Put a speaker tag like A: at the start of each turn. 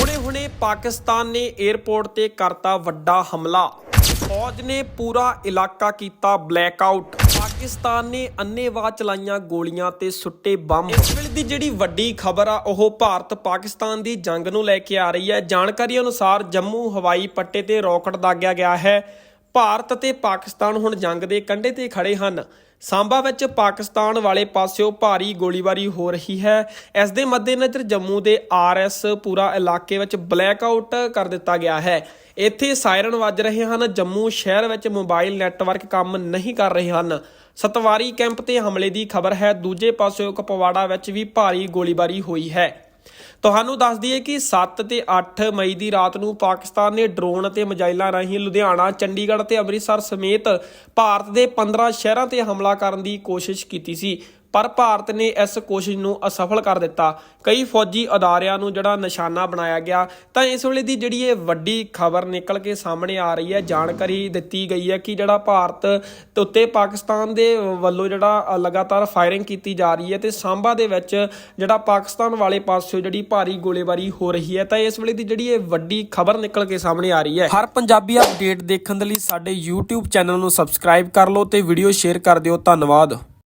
A: ਹੁਣੇ-ਹੁਣੇ ਪਾਕਿਸਤਾਨ ਨੇ 에ਅਰਪੋਰਟ ਤੇ ਕਰਤਾ ਵੱਡਾ ਹਮਲਾ। ਫੌਜ ਨੇ ਪੂਰਾ ਇਲਾਕਾ ਕੀਤਾ ਬਲੈਕਆਊਟ ਪਾਕਿਸਤਾਨ ਨੇ ਅੰਨ੍ਹੇਵਾਹ ਚਲਾਈਆਂ ਗੋਲੀਆਂ ਤੇ ਸੁੱਟੇ ਬੰਬ। ਇਸ ਵੇਲੇ ਦੀ ਜਿਹੜੀ ਵੱਡੀ ਖਬਰ ਆ, ਉਹ ਭਾਰਤ ਪਾਕਿਸਤਾਨ ਦੀ ਜੰਗ ਨੂੰ ਲੈ ਕੇ ਆ ਰਹੀ ਹੈ। ਜਾਣਕਾਰੀ ਅਨੁਸਾਰ ਜੰਮੂ ਹਵਾਈ ਪੱਟੇ ਤੇ ਰੌਕਟ ਦਾਗਿਆ ਗਿਆ ਹੈ। ਭਾਰਤ ਅਤੇ ਪਾਕਿਸਤਾਨ ਹੁਣ ਜੰਗ ਦੇ ਕੰਢੇ ਤੇ ਖੜੇ ਹਨ। ਸਾਂਬਾ ਵਿੱਚ ਪਾਕਿਸਤਾਨ ਵਾਲੇ ਪਾਸਿਓਂ ਭਾਰੀ ਗੋਲੀਬਾਰੀ ਹੋ ਰਹੀ ਹੈ। ਇਸ ਦੇ ਮੱਦੇਨਜ਼ਰ ਜੰਮੂ ਦੇ ਆਰਐਸ ਪੂਰਾ ਇਲਾਕੇ ਵਿੱਚ ਬਲੈਕ ਆਊਟ ਕਰ ਦਿੱਤਾ ਗਿਆ ਹੈ। ਇੱਥੇ ਸਾਇਰਨ ਵੱਜ ਰਹੇ ਹਨ। ਜੰਮੂ ਸ਼ਹਿਰ ਵਿੱਚ ਮੋਬਾਈਲ ਨੈਟਵਰਕ ਕੰਮ ਨਹੀਂ ਕਰ ਰਹੇ ਹਨ। ਸਤਵਾਰੀ ਕੈਂਪ ਤੇ ਹਮਲੇ ਦੀ ਖਬਰ ਹੈ। ਦੂਜੇ ਪਾਸਿਓਂ ਕਪਵਾੜਾ ਵਿੱਚ ਵੀ ਭਾਰੀ ਗੋਲੀਬਾਰੀ ਹੋਈ ਹੈ। ਤੁਹਾਨੂੰ ਦੱਸ ਦਈਏ ਕਿ 7 ਤੇ 8 ਮਈ ਦੀ ਰਾਤ ਨੂੰ ਪਾਕਿਸਤਾਨ ਨੇ ਡਰੋਨ ਅਤੇ ਮਿਜ਼ਾਈਲਾਂ ਰਾਹੀਂ ਲੁਧਿਆਣਾ, ਚੰਡੀਗੜ੍ਹ ਤੇ ਅੰਮ੍ਰਿਤਸਰ ਸਮੇਤ ਭਾਰਤ ਦੇ 15 ਸ਼ਹਿਰਾਂ ਤੇ ਹਮਲਾ ਕਰਨ ਦੀ ਕੋਸ਼ਿਸ਼ ਕੀਤੀ ਸੀ। ਪਰ ਭਾਰਤ ਨੇ ਇਸ ਕੋਸ਼ਿਸ਼ ਨੂੰ ਅਸਫਲ ਕਰ ਦਿੱਤਾ। ਕਈ ਫੌਜੀ ਅਦਾਰਿਆਂ ਨੂੰ ਜਿਹੜਾ ਨਿਸ਼ਾਨਾ ਬਣਾਇਆ ਗਿਆ, ਤਾਂ ਇਸ ਵੇਲੇ ਦੀ ਜਿਹੜੀ ਇਹ ਵੱਡੀ ਖਬਰ ਨਿਕਲ ਕੇ ਸਾਹਮਣੇ ਆ ਰਹੀ ਹੈ, ਜਾਣਕਾਰੀ ਦਿੱਤੀ ਗਈ ਹੈ ਕਿ ਜਿਹੜਾ ਭਾਰਤ ਤੇ ਉੱਤੇ ਪਾਕਿਸਤਾਨ ਦੇ ਵੱਲੋਂ ਜਿਹੜਾ ਲਗਾਤਾਰ ਫਾਇਰਿੰਗ ਕੀਤੀ ਜਾ ਰਹੀ ਹੈ ਤੇ ਸਾਂਬਾ ਦੇ ਵਿੱਚ ਜਿਹੜਾ ਪਾਕਿਸਤਾਨ ਵਾਲੇ ਪਾਸਿਓਂ ਜਿਹੜੀ ਭਾਰੀ ਗੋਲੀਬਾਰੀ ਹੋ ਰਹੀ ਹੈ, ਤਾਂ ਇਸ ਵੇਲੇ ਦੀ ਜਿਹੜੀ ਇਹ ਵੱਡੀ ਖਬਰ ਨਿਕਲ ਕੇ ਸਾਹਮਣੇ ਆ ਰਹੀ ਹੈ। ਹਰ ਪੰਜਾਬੀ ਅਪਡੇਟ ਦੇਖਣ ਦੇ ਲਈ ਸਾਡੇ YouTube ਚੈਨਲ ਨੂੰ ਸਬਸਕ੍ਰਾਈਬ ਕਰ ਲਓ ਤੇ ਵੀਡੀਓ ਸ਼ੇਅਰ ਕਰ ਦਿਓ। ਧੰਨਵਾਦ।